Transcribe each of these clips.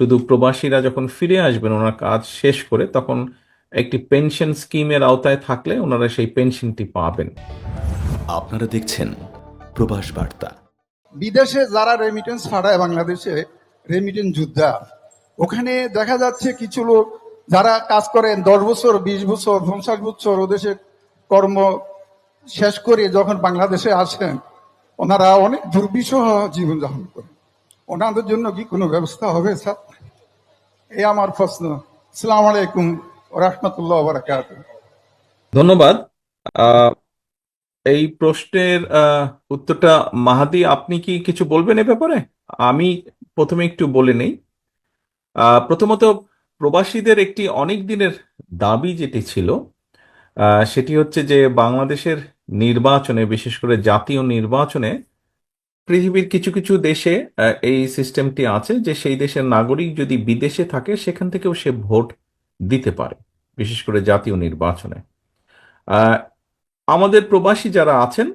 শুধু প্রবাসীরা যখন ফিরে আসবেন ওনার কাজ শেষ করে তখন একটি পেনশন স্কিমের আওতায় থাকলে ওনারা সেই পেনশনটি পাবেন। আপনারা দেখছেন প্রবাস বার্তা। বিদেশে যারা রেমিটেন্স পাঠায় বাংলাদেশে রেমিটেন্স যোদ্ধা ওখানে দেখা যাচ্ছে কিছু লোক যারা কাজ করেন দশ বছর বিশ বছর পঞ্চাশ বছর ওদেশে কর্ম শেষ করে যখন বাংলাদেশে আসেন ওনারা অনেক দুর্বিষহ জীবনযাপন করেন। ওনাদের জন্য কি কোনো ব্যবস্থা হবে, স্যার? এই আমার প্রশ্ন। সালাম আলাইকুম রহমতুল্লাহ ধন্যবাদ। এই প্রশ্নের উত্তরটা মাহাদি, আপনি কি কিছু বলবেন এ ব্যাপারে? আমি প্রথমে একটু বলে নেই। প্রথমত প্রবাসীদের একটি অনেক দিনের দাবি যেটি ছিল সেটি হচ্ছে যে বাংলাদেশের নির্বাচনে, বিশেষ করে জাতীয় নির্বাচনে পৃথিবীর কিছু কিছু দেশে এই সিস্টেমটি আছে যে সেই দেশের নাগরিক যদি বিদেশে থাকে, সেখান থেকেও সে ভোট দিতে পারে, বিশেষ করে জাতীয় নির্বাচনে। আমাদের প্রবাসী যারা আছেন,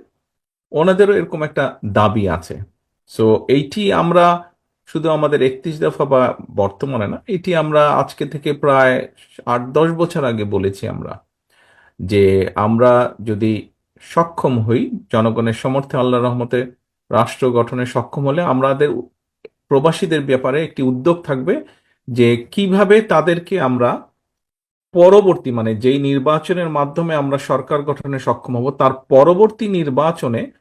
ওনাদেরও এরকম একটা দাবি আছে। সো এইটি আমরা শুধু আমাদের একত্রিশ দফা বা বর্তমানে না, এটি আমরা আজকে থেকে প্রায় আট দশ বছর আগে বলেছি আমরা যে আমরা যদি সক্ষম হই জনগণের সমর্থে আল্লাহ রহমতে রাষ্ট্র গঠনে সক্ষম হলে আমাদের প্রবাসীদের ব্যাপারে একটি উদ্যোগ থাকবে যে কীভাবে তাদেরকে আমরা পরবর্তী মানে যেই নির্বাচনের মাধ্যমে আমরা সরকার গঠনে সক্ষম হব, তার পরবর্তী নির্বাচনে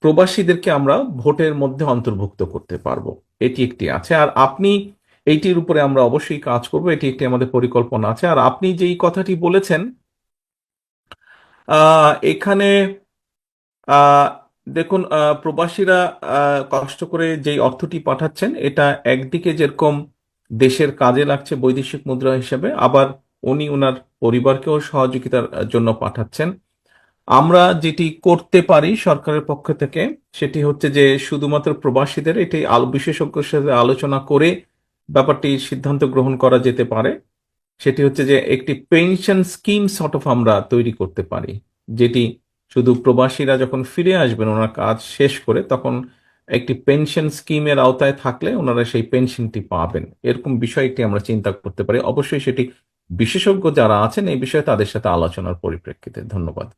প্রবাসীদেরকে আমরা ভোটের মধ্যে অন্তর্ভুক্ত করতে পারব। এটি একটি আছে। আর আপনি এইটির উপরে আমরা অবশ্যই কাজ করব। এটি একটি আমাদের পরিকল্পনা আছে। আর আপনি যেই কথাটি বলেছেন এখানে দেখুন প্রবাসীরা কষ্ট করে যেই অর্থটি পাঠাচ্ছেন, এটা একদিকে যেরকম দেশের কাজে লাগছে বৈদেশিক মুদ্রা হিসেবে, আবার উনি ওনার পরিবারকেও সহযোগিতার জন্য পাঠাচ্ছেন। আমরা যেটি করতে পারি সরকারের পক্ষ থেকে, সেটি হচ্ছে যে শুধুমাত্র প্রবাসীদের, এটি বিশেষজ্ঞের সাথে আলোচনা করে ব্যাপারটি সিদ্ধান্ত গ্রহণ করা যেতে পারে। সেটি হচ্ছে যে একটি পেনশন স্কিম সর্ট অফ আমরা তৈরি করতে পারি, যেটি শুধু প্রবাসীরা যখন ফিরে আসবেন, ওনার কাজ শেষ করে তখন একটি পেনশন স্কিমের আওতায় থাকলে ওনারা সেই পেনশনটি পাবেন। এরকম বিষয়টি আমরা চিন্তা করতে পারি। অবশ্যই সেটি বিশেষজ্ঞ যারা আছেন এই বিষয়ে তাদের সাথে আলোচনার পরিপ্রেক্ষিতে। ধন্যবাদ।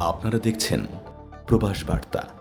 আপনারা দেখছেন প্রবাস বার্তা।